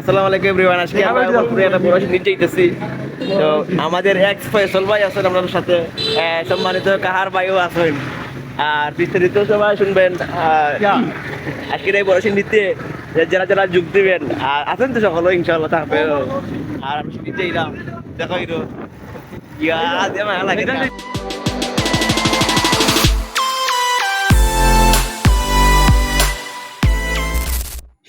আসসালামু আলাইকুম এভরিওয়ান আজকে আমরা পুরো একটা বড় নিচে যেতেছি তো আমাদের এক্স ফয়সল ভাই আছেন আপনাদের সাথে সম্মানিত কাহার ভাইও আছেন। আর বিস্তারিত সবাই শুনবেন আজকের এই বড় নিতে যারা যারা যোগ দিবেন আর আছেন তো সকলে ইনশাআল্লাহ থাকবে আর আমি নিচে এলাম। দেখো ইয়া লাগে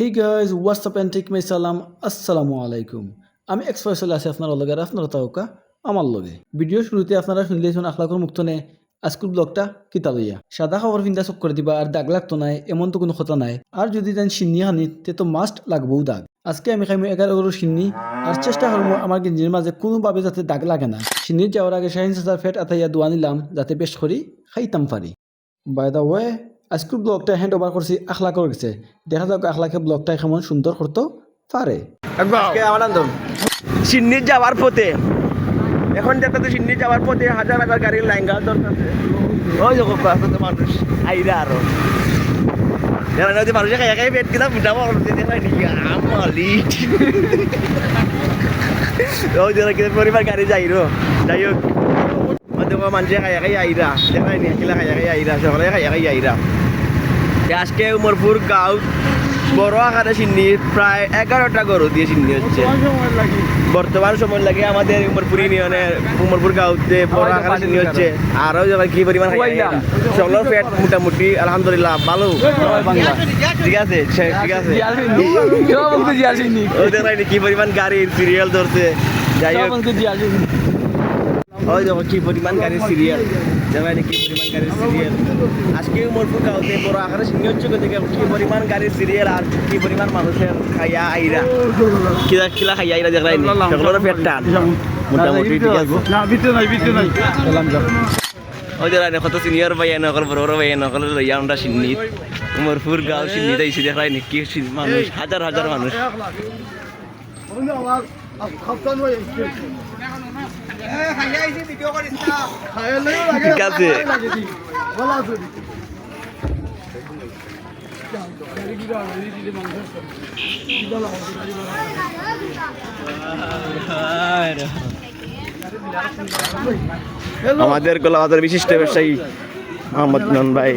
hey guys WhatsApp and take my সালাম আসসালামু আলাইকুম আমি এক্সপ্রেসল আছি আপনার লগে আপনারা তাওকা আমার লগে। ভিডিও শুরুতে আপনারা শুনলেছেন আখলাকর মুক্ত নে আজকুল ব্লগটা কিতা লইয়া সাদা খাবার ফিন্দা চক করে দিবা আর দাগ লাগতো নাই, এমন তো কোনো কথা নাই। আর যদি দেন সিন্নি হানি, তে তো মাস্ট লাগবও দাগ। আজকে আমি খাইমু এগারো এগারো সিন্নি, আর চেষ্টা করব আমার গেঞ্জির মাঝে কোনোভাবে যাতে দাগ লাগে না। সিন্নির যাওয়ার আগে শাহিন সাজার ফেট আতাইয়া দোয়া নিলাম, যাতে বেশ করি, খাইতাম পারি। বাই দা ওয়ে আজকের ব্লগটা হ্যান্ড ওভার করছি আখলাকর গেছে দেখা যাক আখলাকে ব্লগটা কেমন সুন্দর করতে পারে। সিন্নির যাওয়ার পথে। এখন দেখতে সিন্নির যাওয়ার পথে হাজার হাজার গাড়ির লাইন গাছ দরকার ওই যখন রাস্তাতে মানুষ আইরা আরও। কিনা বুঝা বড় দিতে হয় নাকি আমালি ওই যারা কিনা পরিবার গাড়ি যাই রো। যাই হোক। মানুষে খাই খাই আইরা। দেখাই নি কিলা খাই খাই আইরা সকালে খাই খাই আইরা। আজকে উমরপুর গাঁও বড় আকারে সিন্নি প্রায় এগারোটা গরু দিয়ে সিন্নি হচ্ছে। বর্তমান সময় লাগে আমাদের উমরপুর ইউনিয়নের উমরপুর গাঁওতে বড় আকারে সিন্নি হচ্ছে। আরও যখন কি পরিমাণ সকলের পেট মোটামুটি আলহামদুলিল্লাহ ভালো। ঠিক আছে ঠিক আছে। কি পরিমাণ গাড়ির সিরিয়াল ধরছে। যাই হোক। ওই দেখো কি পরিমাণ গাড়ির সিরিয়াল যাবেন কি পরিমাণ গাড়ির সিরিয়াল আজকে উমরপুর গাঁওতে বড় আকারে সিন্নি হচ্ছে কোথেকে কি পরিমাণ গাড়ির সিরিয়াল আর কি পরিমাণ মানুষের খাইয়া আইরা কিলা কিলা খাইয়া আইরা দেখলাই সকলের পেট টান। মোটামুটি ঠিক আছে। না ভিতরে নাই ভিতরে নাই। ওই যে কত সিনিয়র ভাই নকল বড় বড় ভাই নকল লইয়া আমরা সিন্নি উমরপুর গাঁও সিন্নি তাইছি দেখলাই কি মানুষ হাজার হাজার মানুষ ঠিক আছে। আমাদের গোলাবাজার বিশিষ্ট ব্যবসায়ী মোহাম্মদ নন ভাই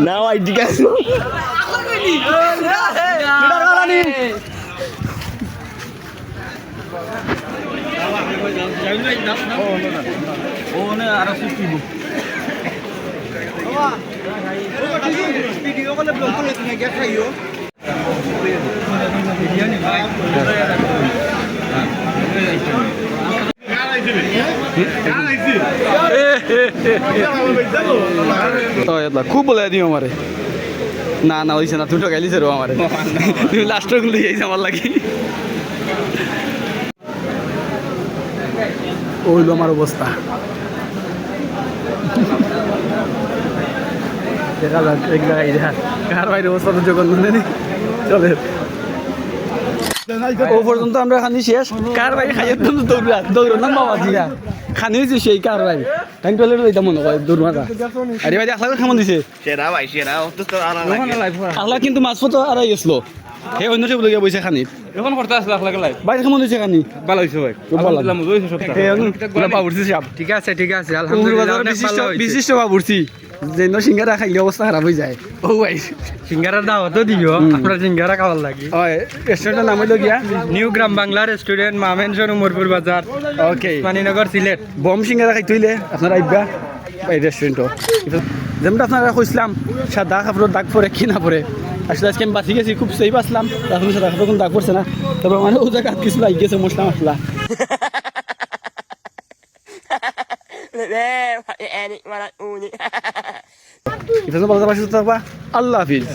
না ভাই ঠিক আছে খুব বলে দিও আমারে না না হইছে না তুই তো গাইলিছে রো আমারে তুমি লাস্টেরগুলো যাইছে আমার লাগি ওইলো আমার অবস্থা দেখা যাক এক জায়গায় দেখা কার বাইরে অবস্থা তো জগন নেই চলে ও পর্যন্ত আমরা খানি শেষ কার বাইরে খাইয়ে তো দৌড়া দৌড় না জিয়া খানি হয়েছে সেই কার ভাই। টাইম টয়লেট যাইতাম মনে হয় দৌড় মারা আরে ভাই দেখলা খামন দিছে। সেরা ভাই সেরা অন্তত আর লাগে। আল্লাহ কিন্তু মাছ ফটো আড়াই গেছিল সেই অন্য সব লগিয়া বইছে খানি এখন করতে আসলে বাইরে খানি ভালো ভাই। আলহামদুলিল্লাহ, মজা। বাবুরছি ঠিক আছে ঠিক আছে। বাজার বিশিষ্ট বিশিষ্ট বাবুরছি যে সিঙ্গারা খাইলে অবস্থা খারাপ হয়ে যায়। ও ভাই সিঙ্গারার দাওয়াতও দিও আমরা সিঙ্গারা খাওয়ার লাগি। হয় রেস্টুরেন্টের নাম হইল গিয়া। নিউ গ্রাম বাংলা রেস্টুরেন্ট মামেনশন উমরপুর বাজার ওকে মানিনগর সিলেট বম সিঙ্গারা খাইতে হইলে আপনারা আইবা এই রেস্টুরেন্টও যেমন আপনারা কইছিলাম সাদা কাপড়ের দাগ পরে কি না পরে। আসলে আজকে আমি বাঁচি গেছি খুব সেই বাঁচলাম এখন সাদা কাপড় কোনো দাগ পড়ছে না। তারপর মানে ও জায়গা কিছু লাগ গেছে মশলা মশলা। এটা ভালো থাকবা। আল্লাহ হাফিজ।